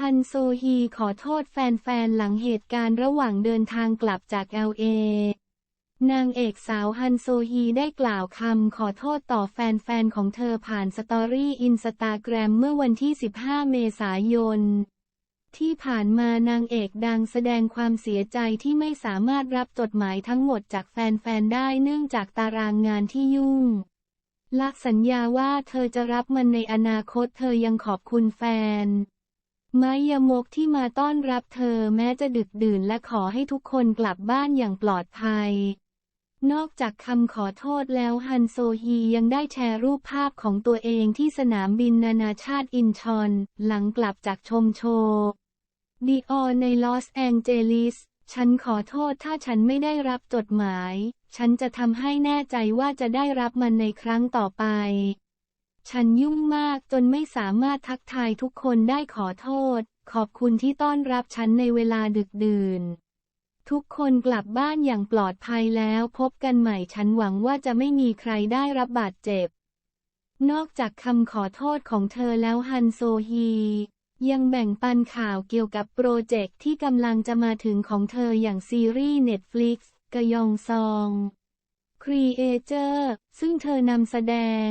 ฮันโซฮีขอโทษแฟนๆ หลังเหตุการณ์ระหว่างเดินทางกลับจาก LA นางเอกสาวฮันโซฮีได้กล่าวคำขอโทษต่อแฟนๆ ของเธอผ่านสตอรี่อินสตาแกรมเมื่อวันที่ 15 เมษายน ที่ผ่านมานางเอกดังแสดงความเสียใจที่ไม่สามารถรับจดหมายทั้งหมดจากแฟนๆ ได้เนื่องจากตารางงานที่ยุ่งลักสัญญาว่าเธอจะรับมันในอนาคตเธอยังขอบคุณแฟน ไม้ยมกที่มาต้อนรับเธอแม้จะดึกดื่นและขอให้ทุกคนกลับบ้านอย่างปลอดภัย นอกจากคำขอโทษแล้วฮันโซฮียังได้แชร์รูปภาพของตัวเองที่สนามบินนานาชาติอินชอน หลังกลับจากชมโชว์ดีออในลอสแองเจลิส ฉันขอโทษถ้าฉันไม่ได้รับจดหมาย ฉันจะทำให้แน่ใจว่าจะได้รับมันในครั้งต่อไป ฉันยุ่งมากจนไม่สามารถทักทายทุกคนได้ขอโทษ ขอบคุณที่ต้อนรับฉันในเวลาดึกดื่น ทุกคนกลับบ้านอย่างปลอดภัยแล้วพบกันใหม่ฉันหวังว่าจะไม่มีใครได้รับบาดเจ็บ นอกจากคำขอโทษของเธอแล้วฮันโซฮียังแบ่งปันข่าวเกี่ยวกับโปรเจกต์ที่กำลังจะมาถึงของเธออย่างซีรีส์ Netflix กยองซองครีเอเจอร์ซึ่งเธอนำแสดง